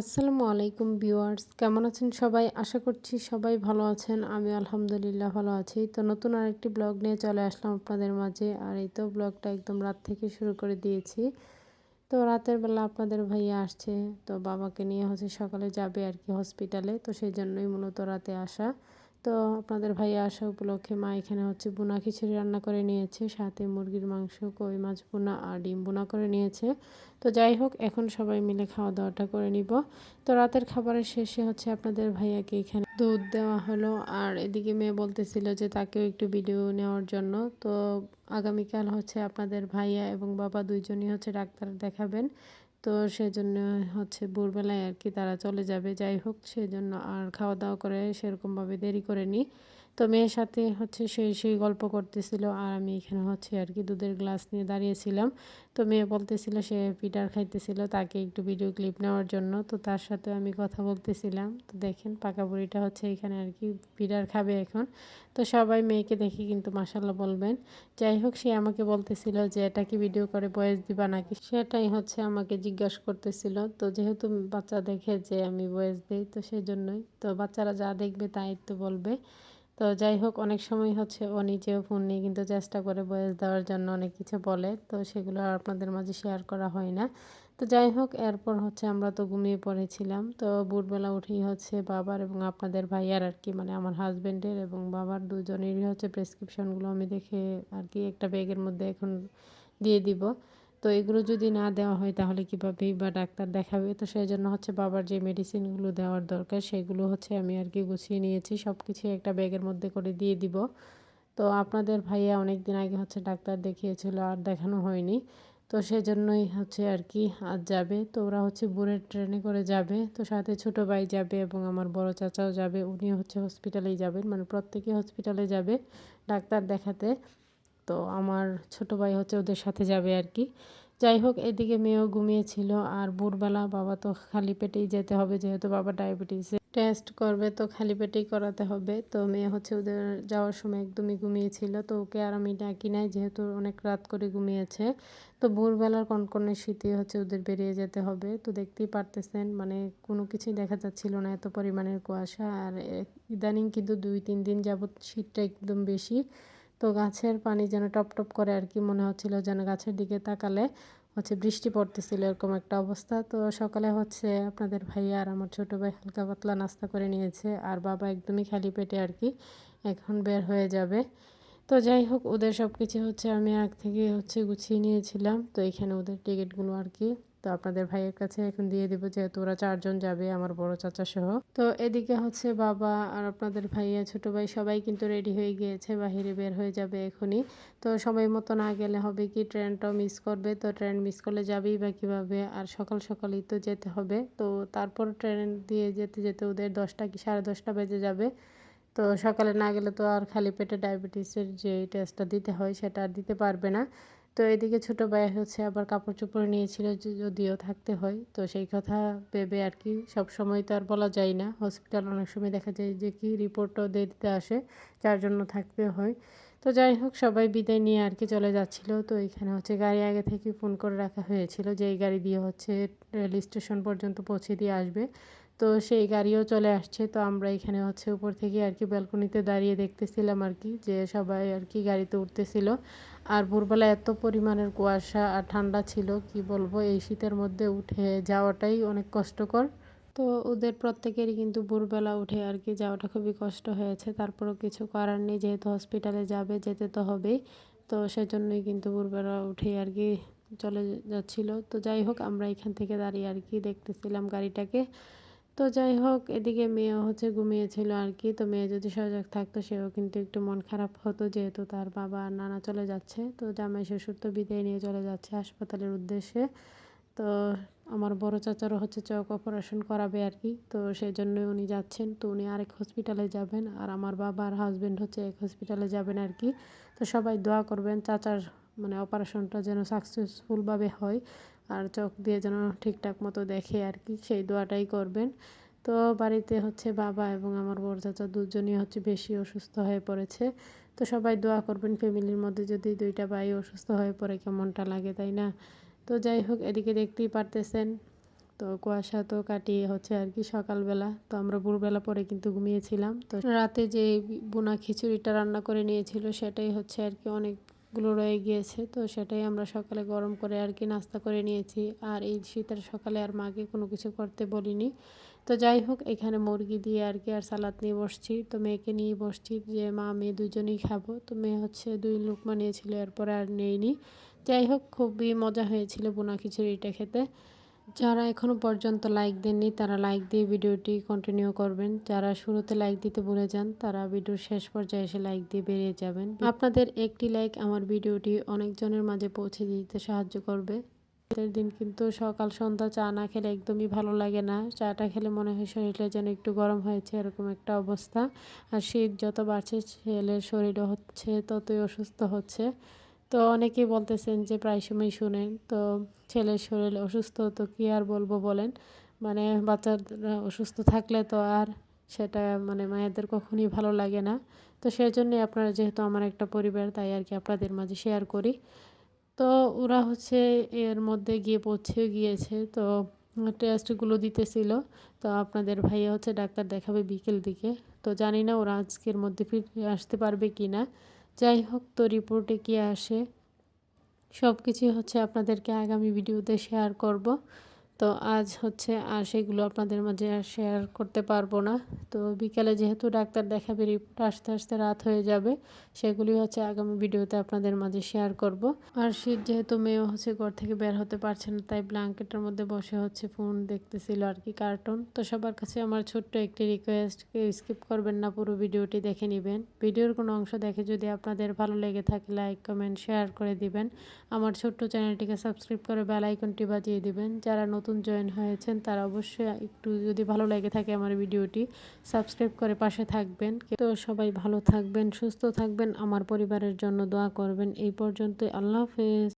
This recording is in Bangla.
আসসালামু আলাইকুম ভিউয়ার্স, কেমন আছেন সবাই? আশা করছি সবাই ভালো আছেন। আমি আলহামদুলিল্লাহ ভালো আছি। তো নতুন আরেকটি ব্লগ নিয়ে চলে আসলাম আপনাদের মাঝে। আর এই তো ব্লগটা একদম রাত থেকে শুরু করে দিয়েছি। তো রাতের বেলা আপনাদের ভাইয়া আসছে। তো বাবাকে নিয়ে হচ্ছে সকালে যাবে আর কি হসপিটালে তো সেই জন্যই মূলত রাতে আসা। তো আপনাদের ভাইয়া আসা উপলক্ষে মা এখানে হচ্ছে বোনা খিচুড়ি রান্না করে নিয়েছে, সাথে মুরগির মাংস, কই মাছ বোনা আর ডিম বোনা করে নিয়েছে। তো যাই হোক, এখন সবাই মিলে খাওয়া দাওয়াটা করে নিব। তো রাতের খাবারের শেষে হচ্ছে আপনাদের ভাইয়াকে এখানে দুধ দেওয়া হলো। আর এদিকে মেয়ে বলতেছিল যে তাকেও একটু ভিডিও নেওয়ার জন্য। তো আগামীকাল হচ্ছে আপনাদের ভাইয়া এবং বাবা দুইজনই হচ্ছে ডাক্তার দেখাবেন। তো সেজন্য হচ্ছে ভোরবেলায় আর কি তারা চলে যাবে। যাই হোক, সেজন্য আর খাওয়া দাওয়া করে সেরকমভাবে দেরি করে নিই তো মেয়ের সাথে হচ্ছে সেই সেই গল্প করতেছিল আর আমি এখানে হচ্ছে আর কি দুধের গ্লাস নিয়ে দাঁড়িয়েছিলাম। তো মেয়ে বলতেছিল সে পিটার খাইতেছিল তাকে একটু ভিডিও ক্লিপ নেওয়ার জন্য। তো তার সাথে আমি কথা বলতেছিলাম। তো দেখেন পাকা বুড়িটা হচ্ছে এখানে আর কি পিটার খাবে এখন। তো সবাই মেয়েকে দেখি কিন্তু মাসাল্লাহ বলবেন। যাই হোক, সে আমাকে বলতেছিল যে, এটা কি ভিডিও করে বয়স দিবা নাকি? সেটাই হচ্ছে আমাকে জিজ্ঞাসা করতেছিল। তো যেহেতু বাচ্চা দেখে যে আমি বয়স দিই, তো সেজন্যই। তো বাচ্চারা যা দেখবে তাই তো বলবে। তো যাই হোক, অনেক সময় হচ্ছে ও নিজেও ফোন নিয়ে কিন্তু চেষ্টা করে বয়স দেওয়ার জন্য অনেক কিছু বলে। তো সেগুলো আর আপনাদের মাঝে শেয়ার করা হয় না। তো যাই হোক, এরপর হচ্ছে আমরা তো ঘুমিয়ে পড়েছিলাম। তো ভোরবেলা উঠেই হচ্ছে বাবার এবং আপনাদের ভাইয়ার আর কি মানে আমার হাজব্যান্ডের এবং বাবার দুজনেরই হচ্ছে প্রেসক্রিপশনগুলো আমি দেখে আর কি একটা ব্যাগের মধ্যে এখন দিয়ে দিব। তো এগুলো যদি না দেওয়া হয় তাহলে কীভাবেই বা ডাক্তার দেখাবে? তো সেই জন্য হচ্ছে বাবার যে মেডিসিনগুলো দেওয়ার দরকার সেগুলো হচ্ছে আমি আর কি গুছিয়ে নিয়েছি। সব কিছু একটা ব্যাগের মধ্যে করে দিয়ে দিব। তো আপনাদের ভাইয়া অনেক দিন আগে হচ্ছে ডাক্তার দেখিয়েছিল, আর দেখানো হয়নি। তো সেজন্যই হচ্ছে আর কি আজ যাবে। তো ওরা হচ্ছে বুড়ের ট্রেনে করে যাবে। তো সাথে ছোট ভাই যাবে এবং আমার বড় চাচাও যাবে। উনি হচ্ছে হসপিটালেই যাবেন। মানে প্রত্যেকে হসপিটালে যাবে ডাক্তার দেখাতে। তো আমার ছোট ভাই হচ্ছে ওদের সাথে যাবে আর কি। যাই হোক, এদিকে মেয়েও ঘুমিয়েছিল আর ভোরবেলা বাবা তো খালি পেটেই যেতে হবে, যেহেতু বাবা ডায়াবেটিসে টেস্ট করবে তো খালি পেটেই করাতে হবে। তো মেয়ে হচ্ছে ওদের যাওয়ার সময় একদমই ঘুমিয়েছিল, তো ওকে আর আমি ডাকি নাই, যেহেতু অনেক রাত করে ঘুমিয়েছে। তো ভোরবেলার কনকনে শীতে হচ্ছে ওদের বেরিয়ে যেতে হবে। তো দেখতেই পারতেছেন মানে কোনো কিছুই দেখা যাচ্ছিল না, এত পরিমাণের কুয়াশা। আর ইদানিং কিন্তু দুই তিন দিন যাবৎ শীতটা একদম বেশি। তো গাছের পানি যেন টপ টপ করে আর কি মনে হচ্ছিল যেন গাছের দিকে তাকালে হচ্ছে বৃষ্টি পড়তেছিল এরকম একটা অবস্থা। তো সকালে হচ্ছে আপনাদের ভাইয়া আর আমার ছোটো ভাই হালকা পাতলা নাস্তা করে নিয়েছে আর বাবা একদমই খালি পেটে আর কি এখন বের হয়ে যাবে। তো যাই হোক, ওদের সব কিছু হচ্ছে আমি আগ থেকে হচ্ছে গুছিয়ে নিয়েছিলাম। তো এখানে ওদের টিকিটগুলো আর কি তো আপনাদের ভাইয়ের কাছে এখন দিয়ে দেবো যেহেতু ওরা চারজন যাবে আমার বড় চাচা সহ। তো এদিকে হচ্ছে বাবা আর আপনাদের ভাইয়া, ছোট ভাই সবাই কিন্তু রেডি হয়ে গিয়েছে, বাহিরে বের হয়ে যাবে এখনই। তো সময় মতো না গেলে হবে কি, ট্রেনটাও মিস করবে, তো ট্রেন মিস করলে যাবেই বা কীভাবে, আর সকাল সকালেই তো যেতে হবে। তো তারপর ট্রেন দিয়ে যেতে যেতে ওদের দশটা কি, সাড়ে দশটা বেজে যাবে। তো সকালে না গেলে তো আর খালি পেটে ডায়াবেটিসের যে টেস্টটা দিতে হয়, সেটা আর দিতে পারবে না। তো এদিকে ছোটো ভাই হচ্ছে আবার কাপড় চোপড় নিয়েছিল যদিও থাকতে হয়। তো সেই কথা ভেবে আর কি সব সময় তো আর বলা যায় না। হসপিটাল অনেক সময় দেখা যায় যে কি রিপোর্টও দিয়ে দিতে আসে, যার জন্য থাকতে হয়। তো যাই হোক, সবাই বিদায় নিয়ে আর কি চলে যাচ্ছিল। তো এখানে হচ্ছে গাড়ি আগে থেকে ফোন করে রাখা হয়েছিল যে এই গাড়ি দিয়ে হচ্ছে রেল স্টেশন পর্যন্ত পৌঁছে দিয়ে আসবে। তো সেই গাড়িও চলে আসছে। তো আমরা এখানে হচ্ছে উপর থেকে আর কি ব্যালকনিতে দাঁড়িয়ে দেখতেছিলাম আর কি যে সবাই আর কি গাড়িতে উঠতেছিল। আর ভোরবেলা এত পরিমাণের কুয়াশা আর ঠান্ডা ছিল, কি বলব, এই শীতের মধ্যে উঠে যাওয়াটাই অনেক কষ্টকর। তো ওদের প্রত্যেকেরই কিন্তু ভোরবেলা উঠে আর কি যাওয়াটা খুবই কষ্ট হয়েছে। তারপরও কিছু করার নেই, যেহেতু হসপিটালে যাবে, যেতে তো হবেই। তো সেজন্যই কিন্তু ভোরবেলা উঠে আর কি চলে যাচ্ছিল। তো যাই হোক, আমরা এখান থেকে দাঁড়িয়ে আর কি দেখতেছিলাম গাড়িটাকে। তো যাই হোক, এদিকে মেয়েও হচ্ছে ঘুমিয়েছিল আর কি তো মেয়ে যদি সজাগ থাকতো, সেও কিন্তু একটু মন খারাপ হতো যেহেতু তার বাবা আর নানা চলে যাচ্ছে। তো জামাই শ্বশুর তো বিদায় নিয়ে চলে যাচ্ছে হাসপাতালের উদ্দেশ্যে। তো আমার বড় চাচারও হচ্ছে চোখ অপারেশন করাবে আর কি তো সেই জন্যই উনি যাচ্ছেন। তো উনি আরেক হসপিটালে যাবেন আর আমার বাবা আর হাজব্যান্ড হচ্ছে এক হসপিটালে যাবেন আর কি তো সবাই দোয়া করবেন চাচার মানে অপারেশনটা যেন সাকসেসফুলভাবে হয়। আর চোখ দিয়ে যেন ঠিকঠাক মতো দেখে আর কি, সেই দোয়াটাই করবেন। তো বাড়িতে হচ্ছে বাবা এবং আমার বড় চাচা দুজনই হচ্ছে বেশি অসুস্থ হয়ে পড়েছে। তো সবাই দোয়া করবেন ফ্যামিলির মধ্যে যদি দুইটা ভাই অসুস্থ হয়ে পড়ে কেমনটা লাগে, তাই না? তো যাই হোক, এদিকে দেখতেই পারতেছেন। তো কুয়াশা তো কাটিয়ে হচ্ছে আর কি সকালবেলা। তো আমরা ভোরবেলা পরে কিন্তু ঘুমিয়েছিলাম। তো রাতে যে বোনা খিচুড়িটা রান্না করে নিয়েছিল সেটাই হচ্ছে আর কি অনেকগুলো রয়ে গিয়েছে, তো সেটাই আমরা সকালে গরম করে আর কি নাস্তা করে নিয়েছি। আর এই শীতের সকালে আর মাকে কোনো কিছু করতে বলিনি। তো যাই হোক, এখানে মুরগি দিয়ে আর কি আর সালাদ নিয়ে বসছি। তো মেয়েকে নিয়ে বসছি যে, মা, মেয়ে দুজনেই খাব। তো মেয়ে হচ্ছে দুই লোক নিয়েছিল, এরপরে আর নেইনি। যাই হোক, খুবই মজা হয়েছিল বোনা খিচুড়িটা খেতে। যারা এখনও পর্যন্ত লাইক দেননি, তারা লাইক দিয়ে ভিডিওটি কন্টিনিউ করবেন। যারা শুরুতে লাইক দিতে ভুলে যান, তারা ভিডিওর শেষ পর্যায়ে এসে লাইক দিয়ে বেরিয়ে যাবেন। আপনাদের একটি লাইক আমার ভিডিওটি অনেকজনের মাঝে পৌঁছে দিতে সাহায্য করবে। শীতের দিন কিন্তু সকাল, সন্ধ্যা চা না খেলে একদমই ভালো লাগে না। চাটা খেলে মনে হয় শরীরটা যেন একটু গরম হয়েছে, এরকম একটা অবস্থা। আর শীত যত বাড়ছে, ছেলের শরীরও হচ্ছে, ততই অসুস্থ হচ্ছে। তো অনেকেই বলতেছেন যে প্রায় সময় শুনেন তো ছেলের শরীর অসুস্থ তো কী আর বলব বলেন? মানে বাচ্চারা অসুস্থ থাকলে তো আর সেটা মানে মায়েদের কখনই ভালো লাগে না। তো সেই জন্যে আপনারা যেহেতু আমার একটা পরিবার, তাই আর কি আপনাদের মাঝে শেয়ার করি। তো ওরা হচ্ছে এর মধ্যে গিয়ে পৌঁছেও গিয়েছে, তো টেস্টগুলো দিতেছিল। তো আপনাদের ভাইয়া হচ্ছে ডাক্তার দেখাবে বিকেল দিকে। তো জানি না ওরা আজকের মধ্যে ফিরে আসতে পারবে কি না যাই হোক তো রিপোর্টে কি আসে? সব কিছুই হচ্ছে আপনাদেরকে আগামী ভিডিওতে শেয়ার করব। তো আজ হচ্ছে আর সেগুলো আপনাদের মাঝে আর শেয়ার করতে পারব না। তো বিকালে যেহেতু ডাক্তার দেখাবে রিপোর্ট আসতে আসতে রাত হয়ে যাবে সেগুলি হচ্ছে আগামী ভিডিওতে আপনাদের মাঝে শেয়ার করব। আর শীত যেহেতু মেয়েও হচ্ছে ঘর থেকে বের হতে পারছে না, তাই ব্ল্যাঙ্কেটের মধ্যে বসে হচ্ছে ফোন দেখতেছিল আর কি কার্টুন তো সবার কাছে আমার ছোট্ট একটি রিকোয়েস্ট স্কিপ করবেন না, পুরো ভিডিওটি দেখে নেবেন। ভিডিওর কোনো অংশ দেখে যদি আপনাদের ভালো লেগে থাকে লাইক কমেন্ট শেয়ার করে দিবেন। আমার ছোট্ট চ্যানেলটিকে সাবস্ক্রাইব করে বেল আইকনটি বাজিয়ে দিবেন। যারা নতুন নতুন জয়েন হয়েছেন, তারা অবশ্যই একটু যদি ভালো লেগে থাকে আমার ভিডিওটি সাবস্ক্রাইব করে পাশে থাকবেন। তো সবাই ভালো থাকবেন, সুস্থ থাকবেন, আমার পরিবারের জন্য দোয়া করবেন। এই পর্যন্ত আল্লাহ হাফেজ।